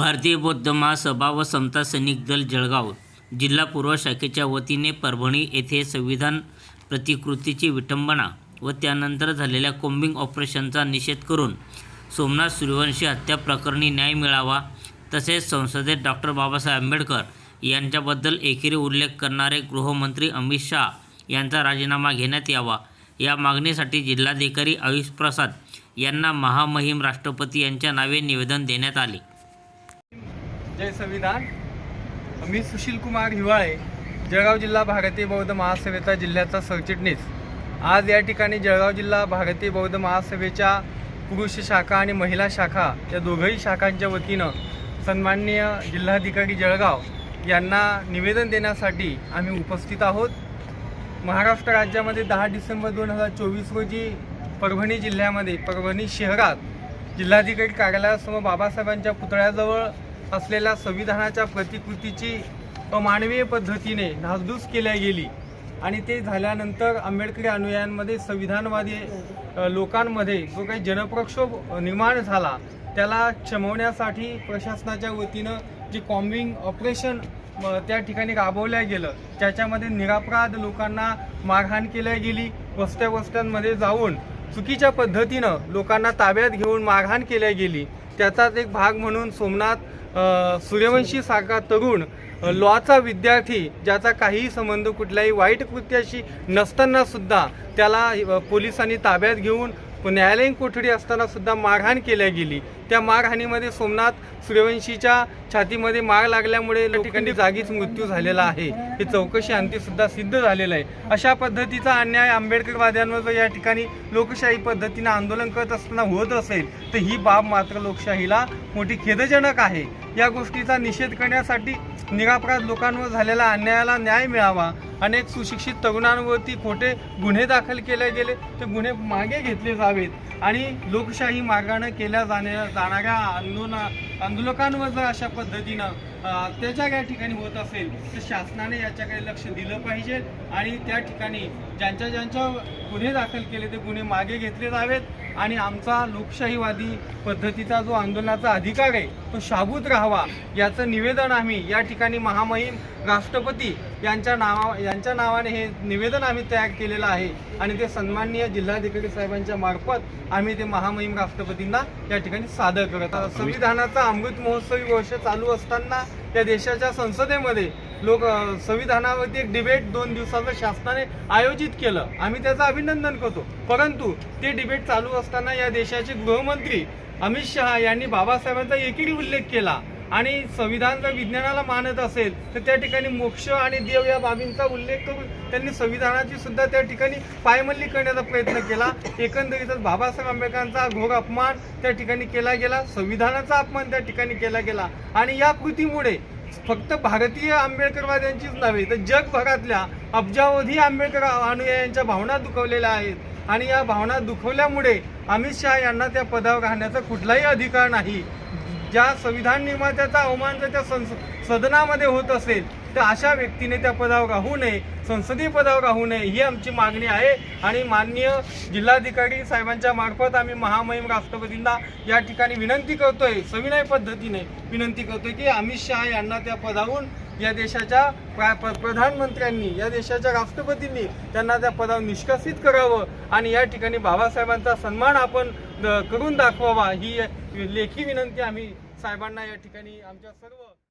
भारतीय बौद्ध महासभा व समता सैनिक दल जळगाव जिल्हा पूर्व शाखेच्या वतीने परभणी येथे संविधान प्रतिकृतीची विटंबना व त्यानंतर झालेल्या कोम्बिंग ऑपरेशनचा निषेध करून सोमनाथ सूर्यवंशी हत्या प्रकरणी न्याय मिळावा तसेच संसदेत डॉक्टर बाबासाहेब आंबेडकर यांच्याबद्दल एकेरी उल्लेख करणारे गृहमंत्री अमित शहा यांचा राजीनामा घेण्यात यावा या मागणीसाठी जिल्हाधिकारी आयुष प्रसाद यांना महामहिम राष्ट्रपती यांच्या नावे निवेदन देण्यात आले. जय संविधान. मी सुशील कुमार हिवाळे जळगाव जिल्हा भारतीय बौद्ध महासभेचा जिल्ह्याचा सरचिटणीस. आज या ठिकाणी जळगाव जिल्हा भारतीय बौद्ध महासभेच्या पुरुष शाखा आणि महिला शाखा या दोघंही शाखांच्या वतीनं सन्माननीय जिल्हाधिकारी जळगाव यांना निवेदन देण्यासाठी आम्ही उपस्थित आहोत. महाराष्ट्र राज्यामध्ये दहा डिसेंबर दोन हजार चोवीस रोजी परभणी जिल्ह्यामध्ये परभणी शहरात जिल्हाधिकारी कार्यालयासमोर बाबासाहेबांच्या पुतळ्याजवळ असलेल्या संविधानाच्या प्रतिकृतीची अमानवीय पद्धतीने नासधूस केल्या गेली. आणि ते झाल्यानंतर आंबेडकरी अनुयायांमध्ये संविधानवादी लोकांमध्ये जो काही जनप्रक्षोभ निर्माण झाला त्याला क्षमवण्यासाठी प्रशासनाच्या वतीनं जे कॉम्बिंग ऑपरेशन त्या ठिकाणी राबवल्या गेलं ज्याच्यामध्ये निरापराध लोकांना मारहाण केल्या गेली वस्त्या वस्त्यांमध्ये जाऊन चुकीच्या पद्धतीनं लोकांना ताब्यात घेऊन मारहाण केल्या गेली. त्याचाच एक भाग म्हणून सोमनाथ सूर्यवंशी सारखा तरुण लॉचा विद्यार्थी ज्याचा काहीही संबंध कुठल्याही वाईट कृत्याशी नसताना सुद्धा त्याला पोलिसांनी ताब्यात घेऊन न्यायालयीन कोठडी असताना सुद्धा मारहाण केल्या गेली. त्या मारहाणीमध्ये सोमनाथ सूर्यवंशीच्या छातीमध्ये मार लागल्यामुळे ठिकाणी जागीच मृत्यू झालेला आहे. हे चौकशी अंती सुद्धा सिद्ध झालेलं आहे. अशा पद्धतीचा अन्याय आंबेडकरवाद्यांवर जर या ठिकाणी लोकशाही पद्धतीने आंदोलन करत असताना होत असेल तर ही बाब मात्र लोकशाहीला मोठी खेदजनक आहे. या गोष्टीचा निषेध करण्यासाठी निरापराध लोकांवर झालेल्या अन्यायाला न्याय मिळावा. अनेक सुशिक्षित तरुणांवरती खोटे गुन्हे दाखल केले गेले. ते गुन्हे मागे घेतले जावेत. आणि लोकशाही मार्गाने केल्या जाण्या जाणाऱ्या आंदोलन आंदोलकांवर जर अशा पद्धतीनं त्याच्या काही ठिकाणी होत असेल तर शासनाने याच्याकडे लक्ष दिलं पाहिजे आणि त्या ठिकाणी ज्यांच्या ज्यांच्या गुन्हे दाखल केले ते गुन्हे मागे घेतले जावेत आणि आमचा लोकशाहीवादी पद्धतीचा जो आंदोलनाचा अधिकार आहे तो शाबूत राहावा याचं निवेदन आम्ही या ठिकाणी महामहिम राष्ट्रपती यांच्या नावा यांच्या नावाने हे निवेदन आम्ही तयार केलेलं आहे आणि ते सन्माननीय जिल्हाधिकारी साहेबांच्या मार्फत आम्ही ते महामहिम राष्ट्रपतींना या ठिकाणी सादर करत संविधानाचा अमृत महोत्सवी वर्ष चालू असताना या देशाच्या संसदेमध्ये लोक संविधानावरती एक डिबेट दोन दिवसाचं शासनाने आयोजित केलं. आम्ही त्याचं अभिनंदन करतो. परंतु ते डिबेट चालू असताना या देशाचे गृहमंत्री अमित शहा यांनी बाबासाहेबांचा एकेरी उल्लेख केला आणि संविधान जर विज्ञानाला मानत असेल तर त्या ठिकाणी मोक्ष आणि देव या बाबींचा उल्लेख करून त्यांनी संविधानाची सुद्धा त्या ठिकाणी पायमल्ली करण्याचा प्रयत्न केला. एकंदरीतच बाबासाहेब आंबेडकरांचा घोर अपमान त्या ठिकाणी केला गेला संविधानाचा अपमान त्या ठिकाणी केला गेला. आणि या कृतीमुळे फक्त भारतीय आंबेडकरवाद्यांचीच नव्हे तर जगभरातल्या अब्जावधी आंबेडकर अनुयायांच्या भावना दुखवलेल्या आहेत. आणि या भावना दुखवल्यामुळे अमित शहा यांना त्या पदावर राहण्याचा कुठलाही अधिकार नाही. ज्या संविधान निर्मात्याचा अवमान जर त्या संस सदनामध्ये होत असेल तर अशा व्यक्तीने त्या पदावर राहू नये संसदीय पदावर राहू नये ही आमची मागणी आहे. आणि माननीय जिल्हाधिकारी साहेबांच्या मार्फत आम्ही महामहिम राष्ट्रपतींना या ठिकाणी विनंती करतोय सविनय पद्धतीने विनंती करतोय की अमित शहा यांना त्या पदावरून या देशाच्या प्रा- प्रधानमंत्र्यांनी या देशाच्या राष्ट्रपतींनी त्यांना त्या पदावर निष्कासित करावं. आणि या ठिकाणी बाबासाहेबांचा सन्मान आपण करून दाखवावा. ही लेखी विनंती आम्ही साहेबांना या ठिकाणी आमच्या सर्व